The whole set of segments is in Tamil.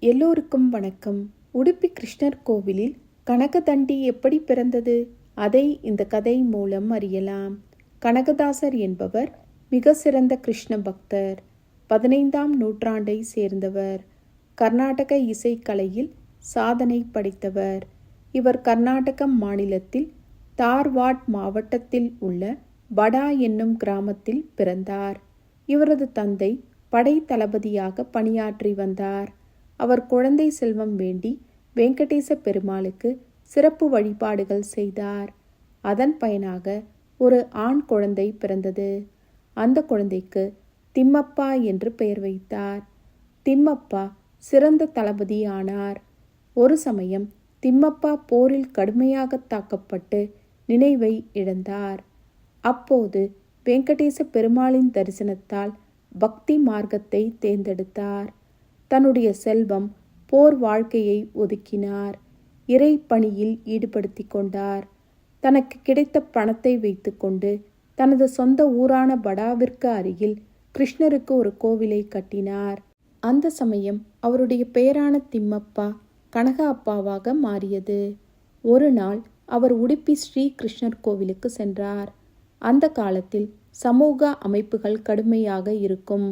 எல்லோருக்கும் வணக்கம். உடுப்பி கிருஷ்ணர் கோவிலில் கனகதண்டி எப்படி பிறந்தது? அதை இந்த கதை மூலம் அறியலாம். கனகதாசர் என்பவர் மிக சிறந்த கிருஷ்ண பக்தர். பதினைந்தாம் நூற்றாண்டை சேர்ந்தவர். கர்நாடக இசைக்கலையில் சாதனை படைத்தவர். இவர் கர்நாடக மாநிலத்தில் தார்வாட் மாவட்டத்தில் உள்ள படா என்னும் கிராமத்தில் பிறந்தார். இவரது தந்தை படை தளபதியாக பணியாற்றி வந்தார். அவர் குழந்தை செல்வம் வேண்டி வெங்கடேச பெருமாளுக்கு சிறப்பு வழிபாடுகள் செய்தார். அதன் பயனாக ஒரு ஆண் குழந்தை பிறந்தது. அந்த குழந்தைக்கு திம்மப்பா என்று பெயர் வைத்தார். திம்மப்பா சிறந்த தளபதி ஆனார் ஒரு சமயம் திம்மப்பா போரில் கடுமையாக தாக்கப்பட்டு நினைவை இழந்தார். அப்போது வெங்கடேச பெருமாளின் தரிசனத்தால் பக்தி மார்க்கத்தை தேர்ந்தெடுத்தார். தன்னுடைய செல்வம் போர் வாழ்க்கையை ஒதுக்கினார். இறை பணியில் ஈடுபடுத்தி கொண்டார். தனக்கு கிடைத்த பணத்தை வைத்துக்கொண்டு தனது சொந்த ஊரான படாவிற்கு அருகில் கிருஷ்ணருக்கு ஒரு கோவிலை கட்டினார். அந்த சமயம் அவருடைய பெயரான திம்மப்பா கனக அப்பாவாக மாறியது. ஒரு நாள் அவர் உடுப்பி ஸ்ரீ கிருஷ்ணர் கோவிலுக்கு சென்றார். அந்த காலத்தில் சமூக அமைப்புகள் கடுமையாக இருக்கும்.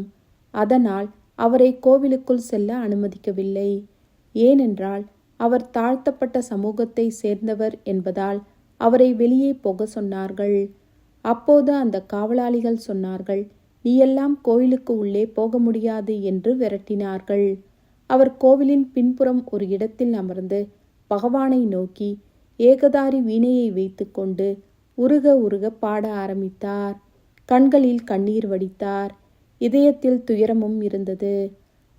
அதனால் அவரை கோவிலுக்குள் செல்ல அனுமதிக்கவில்லை. ஏனென்றால் அவர் தாழ்த்தப்பட்ட சமூகத்தை சேர்ந்தவர் என்பதால் அவரை வெளியே போக சொன்னார்கள். அப்போது அந்த காவலாளிகள் சொன்னார்கள் நீ எல்லாம் கோவிலுக்கு உள்ளே போக முடியாது என்று விரட்டினார்கள். அவர் கோவிலின் பின்புறம் ஒரு இடத்தில் அமர்ந்து பகவானை நோக்கி ஏகதாரி வீணையை வைத்துக்கொண்டு உருக உருக பாட ஆரம்பித்தார். கண்களில் கண்ணீர் வடித்தார். இதயத்தில் துயரமும் இருந்தது.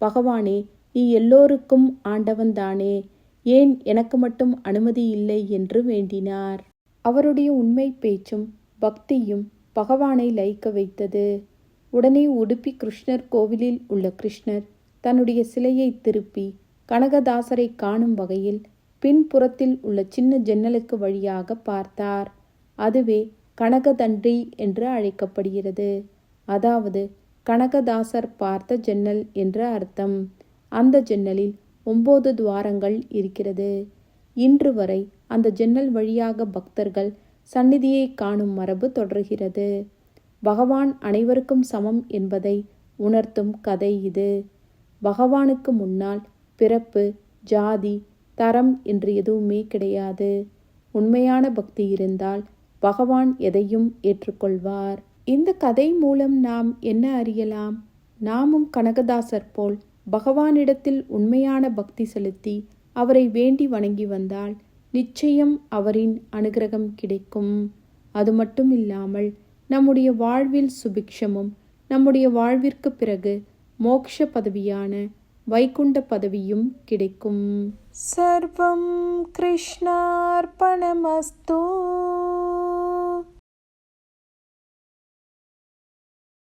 பகவானே நீ எல்லோருக்கும் ஆண்டவன்தானே ஏன் எனக்கு மட்டும் அனுமதி இல்லை என்று வேண்டினார். அவருடைய உண்மை பேச்சும் பக்தியும் பகவானை லயிக்க வைத்தது. உடனே உடுப்பி கிருஷ்ணர் கோவிலில் உள்ள கிருஷ்ணர் தன்னுடைய சிலையை திருப்பி கனகதாசரை காணும் வகையில் பின்புறத்தில் உள்ள சின்ன ஜன்னலுக்கு வழியாக பார்த்தார். அதுவே கனகதண்டி என்று அழைக்கப்படுகிறது. அதாவது கனகதாசர் பார்த்த ஜன்னல் என்ற அர்த்தம். அந்த ஜன்னலில் ஒன்பது துவாரங்கள் இருக்கிறது. இன்று வரை அந்த ஜன்னல் வழியாக பக்தர்கள் சந்நிதியை காணும் மரபு தொடர்கிறது. பகவான் அனைவருக்கும் சமம் என்பதை உணர்த்தும் கதை இது. பகவானுக்கு முன்னால் பிறப்பு ஜாதி தரம் என்று எதுவுமே கிடையாது. உண்மையான பக்தி இருந்தால் பகவான் எதையும் ஏற்றுக்கொள்வார். இந்த கதை மூலம் நாம் என்ன அறியலாம்? நாமும் கனகதாசர் போல் பகவானிடத்தில் உண்மையான பக்தி செலுத்தி அவரை வேண்டி வணங்கி வந்தால் நிச்சயம் அவரின் அனுகிரகம் கிடைக்கும். அது மட்டும் இல்லாமல் நம்முடைய வாழ்வில் சுபிக்ஷமும் நம்முடைய வாழ்விற்கு பிறகு மோக்ஷ பதவியான வைகுண்ட பதவியும் கிடைக்கும். சர்வம் கிருஷ்ணார்பணமஸ்தூ.